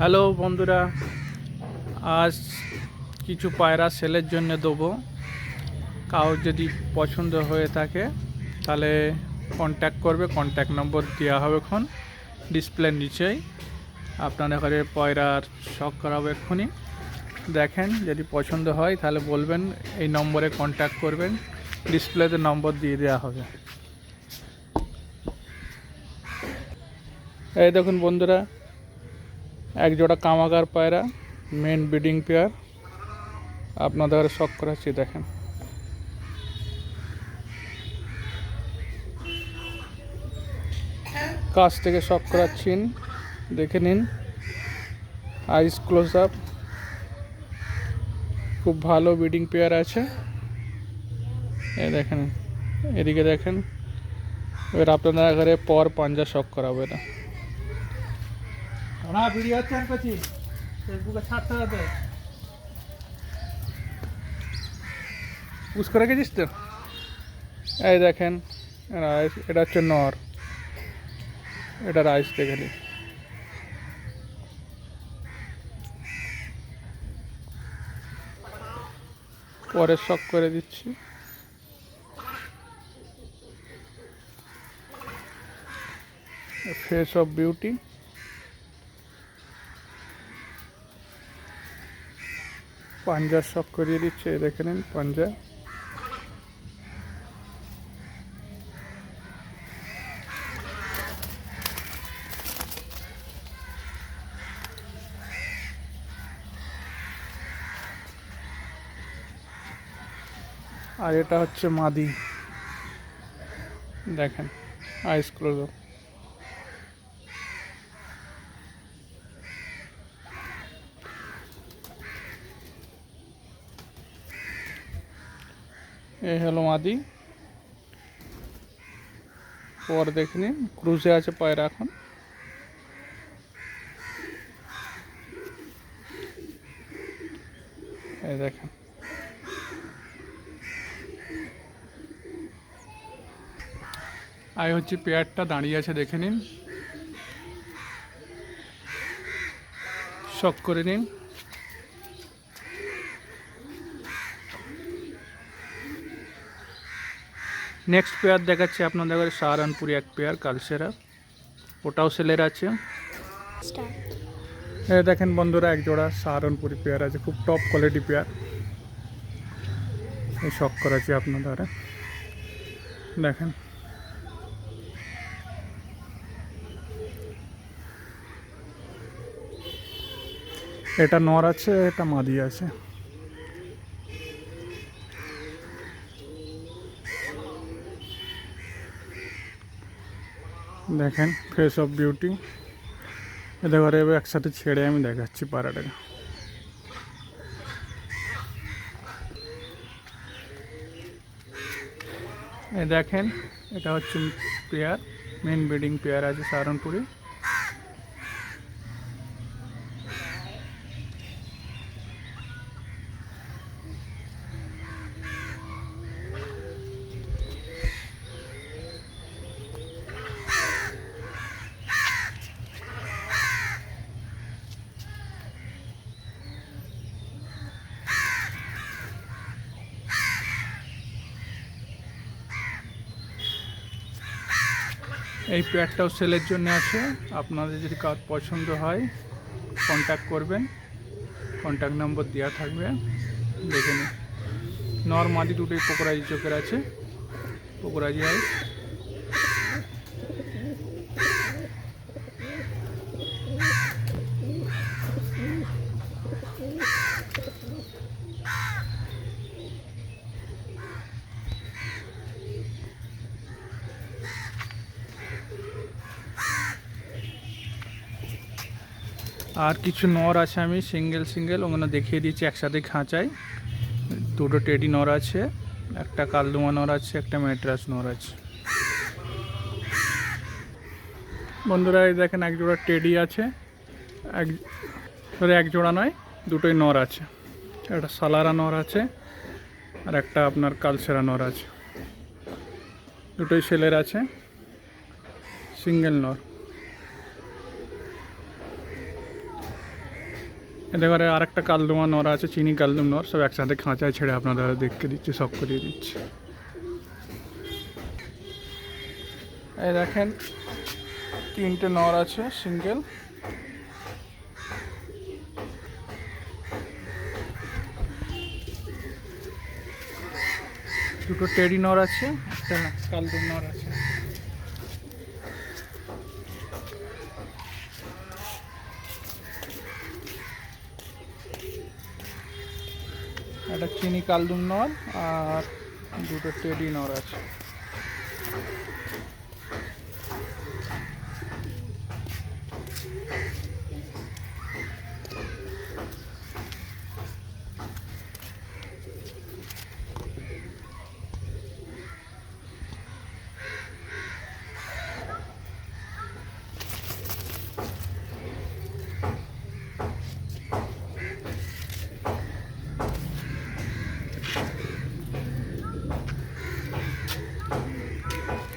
Hello বন্ধুরা, আজ কিছু পায়রা সেলের জন্য দেবো। কারোর যদি পছন্দ হয়ে থাকে, তাহলে কন্ট্যাক্ট করবে কন্ট্যাক্ট নম্বর দেওয়া হবে এখন ডিসপ্লের নিচেই। আপনার ঘরে পয়রার শখ করাবো এক্ষুনি। দেখেন, যদি পছন্দ হয়, তাহলে বলবেন, এই নম্বরে কন্ট্যাক্ট করবেন ডিসপ্লেতে নম্বর দিয়ে দেওয়া হবে। এই দেখুন বন্ধুরা এক জোড়া কামাগার পায়রা মেন ব্রিডিং পেয়ার আপনাদের শখ করাচ্ছি, দেখেন। কাছ থেকে শখ করাচ্ছেন দেখে নিন। আইস ক্লোজ আপ খুব ভালো ব্রিডিং পেয়ার আছে। এই দেখেন, এদিকে দেখেন। এবার আপনাদের ঘরে পর পাঞ্জা শখ করাবো এটা। ভিডিও হচ্ছে আর করছি ফেসবুকে ছাড়তে হবে। পুষ করে গেছিস তো? এই দেখেন, রাইস, এটা হচ্ছে নর। এটা রাইস দেখে পরে শখ করে দিচ্ছি। ফেস অফ বিউটি পাঞ্জার শখ করিয়ে দিচ্ছে দেখে নিন পাঞ্জা। আর এটা হচ্ছে মাদি। দেখেন আইস ক্লোজ এই হলো মাদি। পর দেখে নিন, ক্রুজে আছে পায়রা এখন। এই দেখেন। আয় হচ্ছে পেয়ারটা দাঁড়িয়ে আছে, দেখে নিন। শখ করে নিন। নেক্সট পেয়ার দেখাচ্ছি আপনাদের ঘরে সাহারানপুরি এক পেয়ার কালসেরা ওটাও সেলের আছে। দেখেন বন্ধুরা, এক জোড়া সাহারানপুরি পেয়ার আছে, খুব টপ কোয়ালিটি পেয়ার এই শখ করাচ্ছি আপনাদের। দেখেন। এটা নর আছে, এটা মাদি আছে। দেখেন ফেস অফ বিউটি ঘরে এবার একসাথে ছেড়ে আমি দেখাচ্ছি পাড়াটাকে। দেখেন, এটা হচ্ছে পেয়ার মেন ব্রিডিং পেয়ার আছে সাহারনপুরে এই প্যাডটাও সেলের জন্য আছে। আপনাদের যদি কার পছন্দ হয় কন্ট্যাক্ট করবেন। কন্ট্যাক্ট নম্বর দেওয়া থাকবে। দেখে নিন। নর্মালি দুটোই পোকরাজি চোখের আছে। পোকরাজি হয় আর কিছু নর আছে আমি, সিঙ্গেল সিঙ্গেল ওখানে দেখিয়ে দিচ্ছি, একসাথে খাঁচায়। দুটো টেডি নর আছে, একটা কালদুমা নর আছে, একটা ম্যাট্রাস নর আছে। বন্ধুরা, এই দেখেন এক জোড়া টেডি আছে, এক, সরি, এক জোড়া নয়, দুটোই নর আছে। একটা সালারা নর আছে, আর একটা আপনার কালসেরা নর আছে। দুটোই সেলের আছে, সিঙ্গেল নর। এতে করে আরেকটা কালদুমা নর আছে, চিনি কালদুম নর, সব একসাথে খাঁচায় ছেড়ে আপনাদের দেখতে দিচ্ছি, সব করিয়ে দিচ্ছি। এই দেখেন, তিনটে নর আছে, সিঙ্গেল। দুটো টেডি নর আছে, একটা কালদুম নর আছে। একটা চিনি কালদুন নর আর দুটো টেডি নর আছে।